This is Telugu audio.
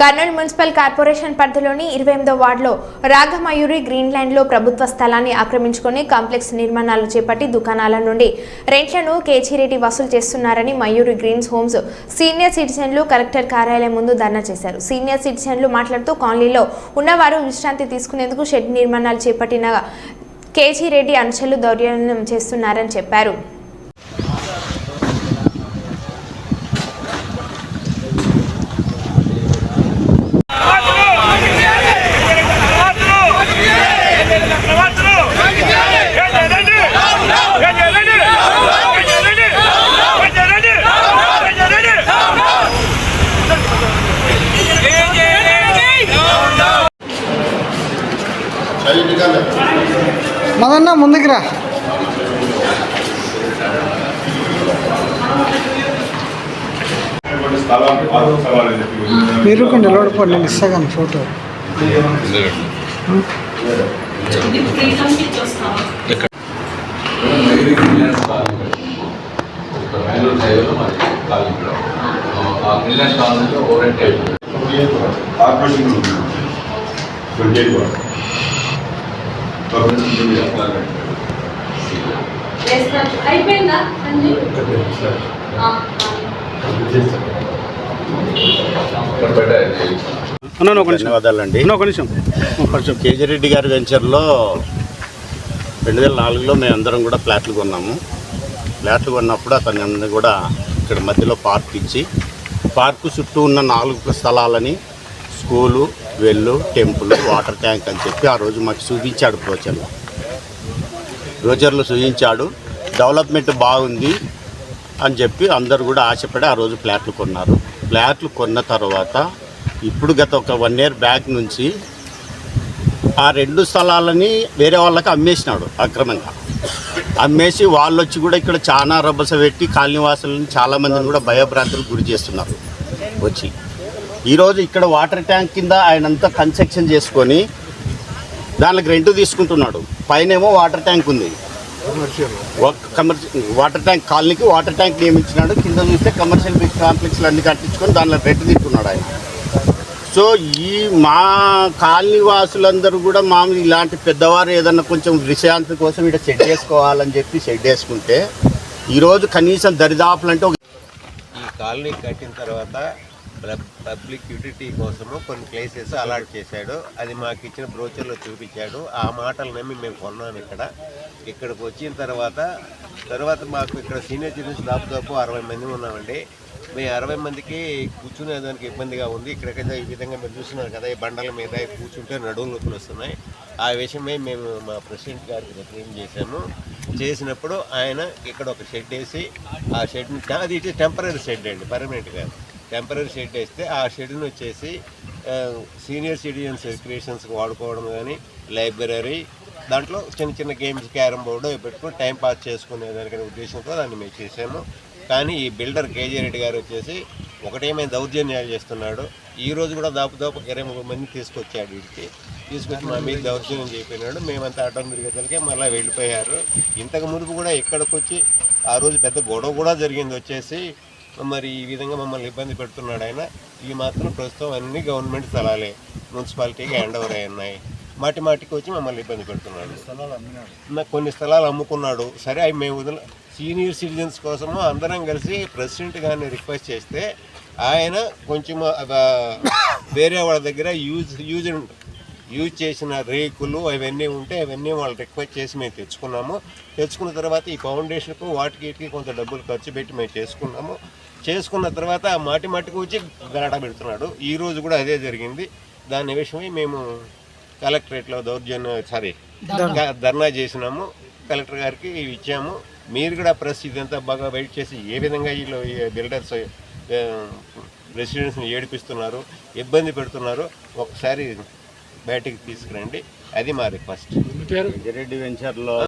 కర్నూలు మున్సిపల్ కార్పొరేషన్ పరిధిలోని ఇరవై ఎనిమిదో వార్డులో రాగమయూరి గ్రీన్లాండ్లో ప్రభుత్వ స్థలాన్ని ఆక్రమించుకొని కాంప్లెక్స్ నిర్మాణాలు చేపట్టి దుకాణాల నుండి రెంట్లను కేచిరెడ్డి వసూలు చేస్తున్నారని మయూరి గ్రీన్స్ హోమ్స్ సీనియర్ సిటిజన్లు కలెక్టర్ కార్యాలయం ముందు ధర్నా చేశారు. సీనియర్ సిటిజన్లు మాట్లాడుతూ కాలనీలో ఉన్నవారు విశ్రాంతి తీసుకునేందుకు షెడ్ నిర్మాణాలు చేపట్టిన కేజీ రెడ్డి అనుచరులు దౌర్జన్యం చేస్తున్నారని చెప్పారు. మదన్న ముందుకు రా. మీరు కొంచెం నిలబడిపోండి నేను ఇస్తాను photo. Bengaluru corporation twenty eight అయిపోయిందా? అన్ని అన్న ఒక నిమిషం. ధన్యవాదాలండి. ఒక నిమిషం. కొంచెం కేజిరెడ్డి గారి వెంచర్లో రెండు వేల నాలుగులో మేము అందరం కూడా ఫ్లాట్లు కొన్నాము. ఫ్లాట్లు కొన్నప్పుడు అతని అందరినీ కూడా ఇక్కడ మధ్యలో పార్క్ ఇచ్చి పార్కు చుట్టూ ఉన్న నాలుగు స్థలాలని school well temple water tank అని చెప్పి ఆ రోజు మాకు చూపించాడు బ్రోచర్లో. బ్రోచర్లో చూపించాడు డెవలప్మెంట్ బాగుంది అని చెప్పి అందరు కూడా ఆశపడి ఆ రోజు ఫ్లాట్లు కొన్నారు. ఫ్లాట్లు కొన్న తర్వాత ఇప్పుడు గత ఒక వన్ ఇయర్ బ్యాక్ నుంచి ఆ రెండు స్థలాలని వేరే వాళ్ళకి అమ్మేసినాడు అక్రమంగా. అమ్మేసి వాళ్ళు వచ్చి కూడా ఇక్కడ చాలా రభస పెట్టి కాలనీవాసులను చాలామందిని కూడా భయభ్రాంతులకు గురి చేస్తున్నారు. వచ్చి ఈరోజు ఇక్కడ వాటర్ ట్యాంక్ కింద ఆయనంతా కన్స్ట్రక్షన్ చేసుకొని దానికి రెంట్ తీసుకుంటున్నాడు. పైనేమో వాటర్ ట్యాంక్ ఉంది. కమర్షియల్ వాటర్ ట్యాంక్ కాలనీకి వాటర్ ట్యాంక్ నియమించినాడు. కింద చూస్తే కమర్షియల్ కాంప్లెక్స్లు అన్ని కట్టించుకొని దానిలో రెంట్ తీసుకున్నాడు ఆయన. సో ఈ మా కాలనీ వాసులందరూ కూడా మామూలు ఇలాంటి పెద్దవారు ఏదన్నా కొంచెం విషయాంతి కోసం ఇక్కడ షెడ్ వేసుకోవాలని చెప్పి షెడ్ వేసుకుంటే ఈరోజు కనీసం దరిదాపులు అంటే ఈ కాలనీ కట్టిన తర్వాత పబ్లిక్ యూటిలిటీ కోసము కొన్ని ప్లేసెస్ అలాట్ చేశాడు. అది మాకు ఇచ్చిన బ్రోచర్లో చూపించాడు. ఆ మాటలు నమ్మి మేము కొన్నాం ఇక్కడ. ఇక్కడికి వచ్చిన తర్వాత తర్వాత మాకు ఇక్కడ సీనియర్ సిటిజన్స్ దాదాపు అరవై మంది ఉన్నామండి. మేము అరవై మందికి కూర్చునే దానికి ఇబ్బందిగా ఉంది. ఇక్కడికైతే ఈ విధంగా మీరు చూస్తున్నారు కదా ఈ బండల మీద కూర్చుంటే నడువులు నొప్పులు వస్తున్నాయి. ఆ విషయమే మేము మా ప్రెసిడెంట్ గారికి రిప్రజెంట్ చేశాము. చేసినప్పుడు ఆయన ఇక్కడ ఒక షెడ్ వేసి ఆ షెడ్ని అది ఇటు టెంపరీ షెడ్ అండి పర్మనెంట్ కాదు టెంపరీ షెడ్ వేస్తే ఆ షెడ్ని వచ్చేసి సీనియర్ సిటిజన్స్ రిక్రియేషన్స్కి వాడుకోవడం కానీ లైబ్రరీ దాంట్లో చిన్న చిన్న గేమ్స్ క్యారమ్ బోర్డు పెట్టుకుని టైం పాస్ చేసుకునే దానికనే ఉద్దేశంతో దాన్ని మేము చేసాము కానీ ఈ బిల్డర్ కేజీ రెడ్డి గారు వచ్చేసి ఒకటేమైనా దౌర్జన్యాలు చేస్తున్నాడు. ఈ రోజు కూడా దాపు దాపు ఇరవై ముప్పై మంది తీసుకొచ్చాడు వీడికి. తీసుకొచ్చి మా మీద దౌర్జన్యం చెప్పినాడు మేమంతా ఆటో తిరిగేసరికి మళ్ళీ వెళ్ళిపోయారు. ఇంతకు మునుపు కూడా ఇక్కడికి వచ్చి ఆ రోజు పెద్ద గొడవ కూడా జరిగింది వచ్చేసి. మరి ఈ విధంగా మమ్మల్ని ఇబ్బంది పెడుతున్నాడు ఆయన. ఈ మాత్రం ప్రస్తుతం అన్ని గవర్నమెంట్ స్థలాలే మున్సిపాలిటీకి హ్యాండ్ ఓవర్ అయి ఉన్నాయి మాటి మాటికి వచ్చి మమ్మల్ని ఇబ్బంది పెడుతున్నాడు. కొన్ని స్థలాలు అమ్ముకున్నాడు. సరే అవి మేము వదిల సీనియర్ సిటిజన్స్ కోసము అందరం కలిసి ప్రెసిడెంట్ గారిని రిక్వెస్ట్ చేస్తే ఆయన కొంచెం వేరే వాళ్ళ దగ్గర యూజ్ యూజ్ యూజ్ చేసిన రేకులు అవన్నీ ఉంటే అవన్నీ వాళ్ళు రిక్వెస్ట్ చేసి మేము తెచ్చుకున్నాము. తెచ్చుకున్న తర్వాత ఈ ఫౌండేషన్కు వాటికి వీటికి కొంత డబ్బులు ఖర్చు పెట్టి మేము చేసుకున్నాము. చేసుకున్న తర్వాత ఆ మాటి మాటికి వచ్చి గలాట పెడుతున్నాడు. ఈ రోజు కూడా అదే జరిగింది. దాని విషయమై మేము కలెక్టరేట్లో దౌర్జన్యం సారీ ధర్నా. చేసినాము. కలెక్టర్ గారికి ఇచ్చాము. మీరు కూడా ప్రెస్ ఇదంతా బాగా వెయిట్ చేసి ఏ విధంగా వీళ్ళు ఈ బిల్డర్స్ రెసిడెంట్స్ని ఏడిపిస్తున్నారు ఇబ్బంది పెడుతున్నారు ఒకసారి బయటికి తీసుకురండి. అది మా రిక్వెస్ట్. రెడ్డి వెంచర్లో